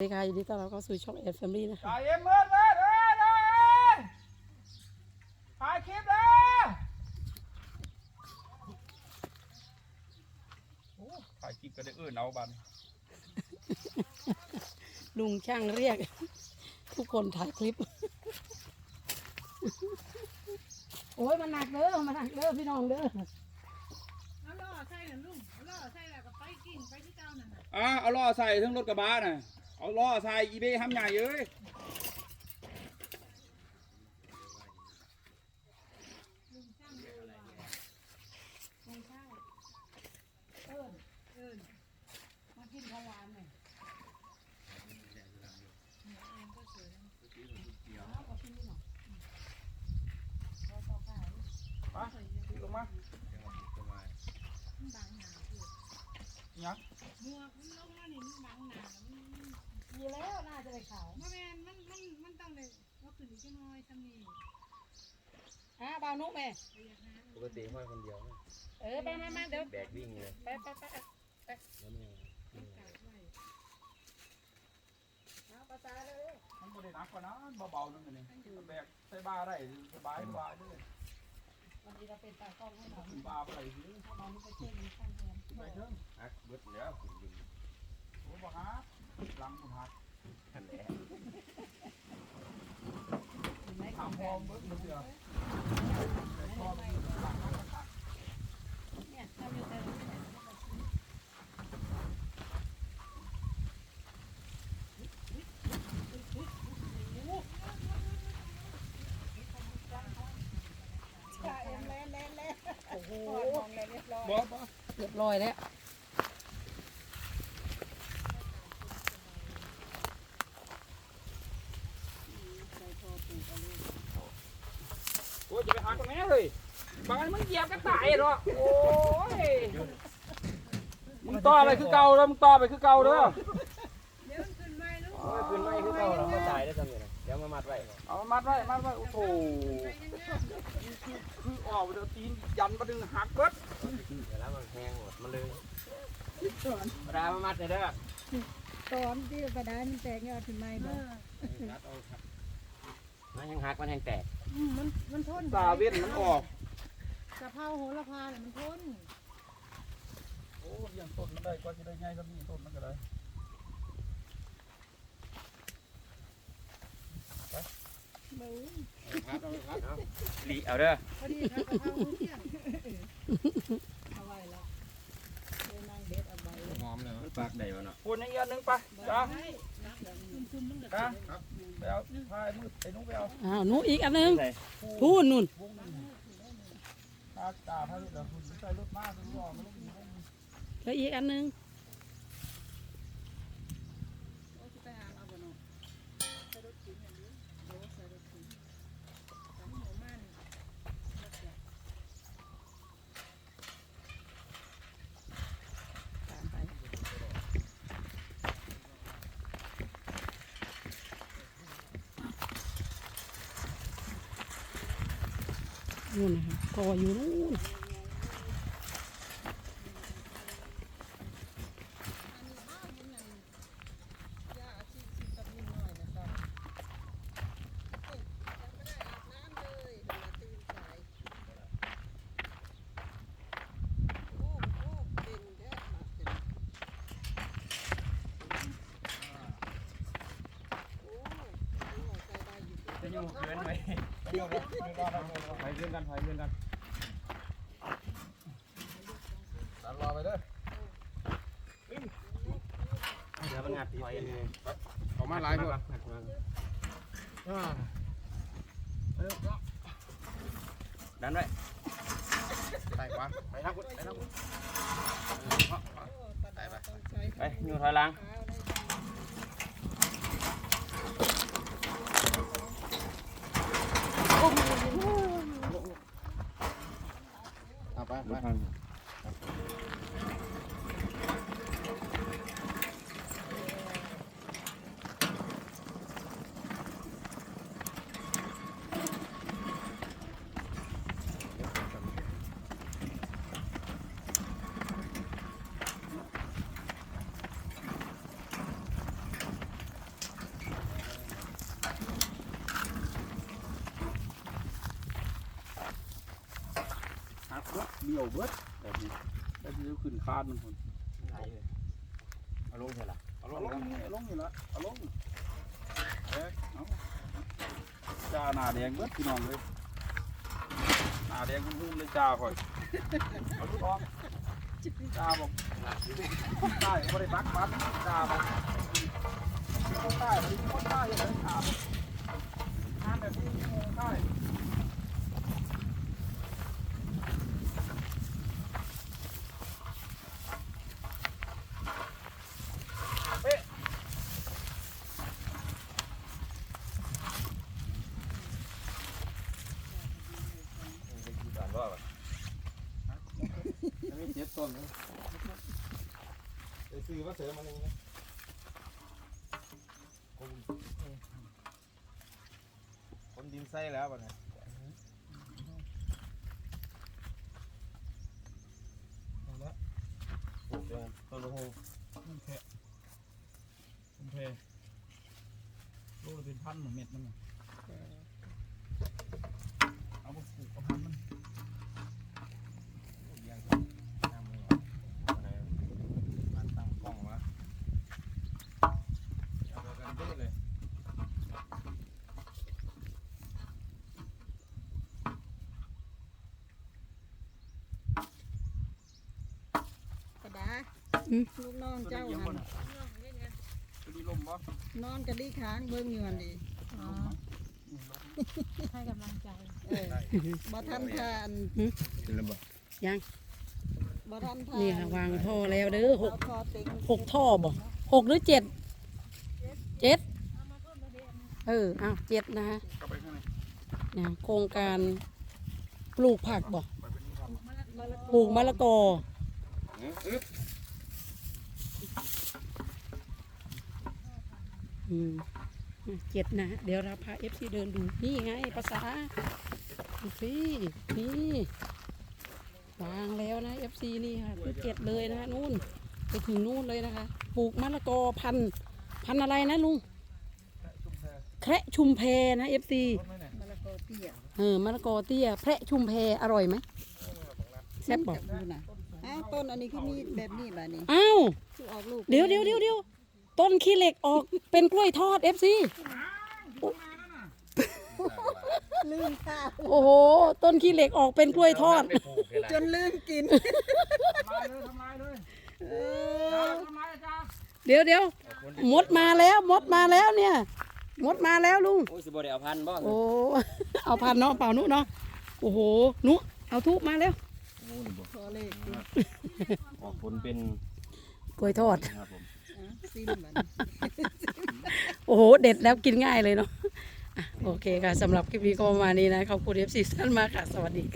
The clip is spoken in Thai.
สวัสดีค่ะยินดีต้อนรับเข้าสู่ช่องเอ็ดแฟมิลี่นะคะจ่ายเอ็มเมินเมินเอ้ยเอ้ยถ่ายคลิปเลยถ่ายคลิปก็ได้เอื้อนเอาบันลุงช่างเรียก ทุกคนถ่ายคลิป โอ้ยมันหนักเด้อมันหนักเด้อพี่น้องเด้อเอาล่อใส่น่ะลุงเอาล่อใส่แล้วก็ไปกิ่งไปที่เก้านั่นน่ะอะเอาล้อใส่ทั้งรถกระบะน่ะ เอาล้อใส่อีเบ้ทำใหญ่เอ้ย ลุงช่างดูว่าไม่ใช่เอิญเอิญมากินข้าวหวานหน่อยเนี่ยเองก็สวยนะเอาเอาขึ้นนี่หน่อยอืมเอาต่อไป มาลงมา มันบังหนาอยู่ ยัง หมวกมันลงมานี่มันบังหนามันมัน ดีแล้วน่าจะได้ข่าว บ่แม่นมันมันมันต้องได้ว่า ขึ้นอีกจักหน่อยซ้ำนี่อะบ่าวนุ๊กแม่ไปอย่างนั้นปกติห้อยคนเดียวนะเออไปมามาเดี๋ยวแบกวิ่งเลยไปไปไปแล้วเนี่ยมันกาดไว้เอาภาษาเลยมันบ่ได้หนักกว่านั้นเบาๆนึงอันนี่แบกใส่บ้าได้สบายสบายเลยวันนี้เราเป็นตากล้องให้เราขึ้นบ้าไปเลยสิถ้าเราไม่ไปช่วยมีข้างแทนไปเถอะฮักเบิดแล้วคุณดินโอ้บ่ฮะหลังมันหักทันแหละ เห็นไหมข ทา อง ง แฟ พอน เบิ้งมันเสือเนี่ยทำอยู่แต่ละที่ไหนเอ็มแล่นแล่นแล่นโอ้โหมองเลยเรียบร้อยเรียบร้อยแล้ว โอ้ยจะไปหาตรงนี้เลยบางอันมันเหยียบกันตายหรอกโอ้ยมึงต่อไปคือเก่าแล้วมึงต่อไปคือเก่าเด้อเดี๋ยวมันขึ้นไม่ลูกโอ้ยคืนไม่คือเก่าเรามาตายได้ทำยังไงเดี๋ยวมามัดไว้เอามัดไว้มัดไว้โอ้โหไปยังไงคือออกเดี๋ยวตีนยันมาดึงหักเบิดเดี๋ยวแล้วมันแห้งหมดมันเลยมาดามามัดเลยเด้อตอนที่กระดานมันแตกยอดขึ้นไม่บ่ มัดเอาครับมันยังหักมันยังแตกอืมมันมันทนตาเว้นมันออกกะเพราโหระพาเนี่ยมันทนโอ้ยยังต้นมันได้ก็จะได้ง่ายก็มีต้นมันก็ได้เบ้อครับเอาครับเอาลีเอาเด้อพอดีครับกะเพราเที่ยงเอาไว้ละเดี๋ยวนางเด็ดเอาไว้หอมเลยปากได้บ่เนาะปูนอย่างเงี้ยนึงไปจ้าซุ่มๆมันก็จ้าไป เอาพายมือไอ้นุ้งไปเอาอ้าวหนูอีกอันหนึงใส่พูนนู่นวงหนึงตาตาพายเดี๋ยวคุณใส่รถมากคุณรอมันลูกมีวงหนึ่งแล้วอีกอันหนึง ไปหาเอาบ่เนาะใส่รถกินอย่างนี้โอ้ใส่รถกินทำหัวมันแล้วก็ ตามไป นู่นนะคะกออยู่นู่นจะอยู่เกินไปไป เรื่องกันไปเรื่องกันรอไปเด้อเดี๋ยวมันงัดถอยเลยออกมาหลายหมดงัดมาดันไว้ไปขวาไปทางคุณไปทางคุณไปอยู่ถอยหลัง เเบี้ยวเบิดแบบนี้แล้วจะขึ้นคานมันคนไหลเลยเอาลงเถอะล่ะเอาลงเอาลงเอาลงอยู่ละเอาลงเอ๊ะเอาจ้าหน้าแดงเบิดพี่น้องเลยหน้าแดงหุ่มๆเลยจ้าค่อยเอาทุกออกจ้าบอกได้ไม่ได้รักมันจ้าบอกคนได้ไม่ได้คนได้เลยจ้าบอกงานแบบนี้คงได้ สามรอบอะ ไม่เจ็ดต้นเลยไปซื้อมาเสริมมาหนึ่งนะคนคนดินไส้แล้วป่ะเนี่ยเอาละปลูกยังต้นละหูมันแค่มันแค่โลละเป็นพันหนึ่งเม็ดมันน่ะเอาไปปลูกเอาพันมัน ยังน้ำมืออะไรมันตั้งกล้องวะเอาไปกันเยอะเลย กระดา ลูกน้องตัวเจ้านี้เยี่ยมหับ่นน่ะตัวนี้ลมบ่นอนกระดิค้างเบิ่งอยู่หั่นดิอ๋อให้กำลังใจเออบ่ทันทานเป็นระเบิดบ่ทันทานนี่ค่ะวางท่อแล้วเด้อหกเอาคอติงหกท่อบ่หกหรือเจ็ดเจ็ดเอออ้าวเจ็ดนะฮะกลับไปข้างในเนี่ยโครงการปลูกผักบ่ไปเป็นที่ทำปลูกมะละกออืม เจ็ดนะ เดี๋ยวเราพาเอฟซีเดินดูนี่ไงภาษาดูสินี่วางแล้วนะเอฟซีนี่ค่ะที่เจ็ดเลยนะนู่นไปถึงนู่นเลยนะคะ ปลูกมะละกอพันธุ์พันธุ์อะไรนะลุงแคระชุมแพนะเอฟซีมะละกอเตี้ยเออมะละกอเตี้ยแพระชุมแพอร่อยไหมแซ่บบอกดูนะอ้าวต้นอันนี้คือมีแบบนี้บ่นี่อ้าวคือออกลูกเดี๋ยวเดี๋ยวเดี๋ยวเดี๋ยว ต้นขี้เหล็กออกเป็นกล้วยทอดเอฟซีลืมข้าวโอ้โห ต้นขี้เหล็กออกเป็นกล้วยทอดไม่ปลูกเลยจนลืมกินทำลายเลยทำลายเลยเอจ้าอทำลายจ้าเดี๋ยวเดี๋ยวมดมาแล้วมดมาแล้วเนี่ย มดมาแล้วลุงโอ้ยสิบ่ได้เอาพันบ่โอ้เอาพันเนาะเปล่านุเนาะโอ้โหนุเอาทุบมาแล้วโอ้นี่บ่พอเลขกินออกผลเป็นกล้วยทอดครับผมอะ ซิมบัดโอ้โห เด็ดแล้วกินง่ายเลยเนาะอะโอเคค่ะสำหรับคลิปนี้ก็ประมาณนี้นะ ขอบคุณเอฟซีท่านมากค่ะ สวัสดีค่ะ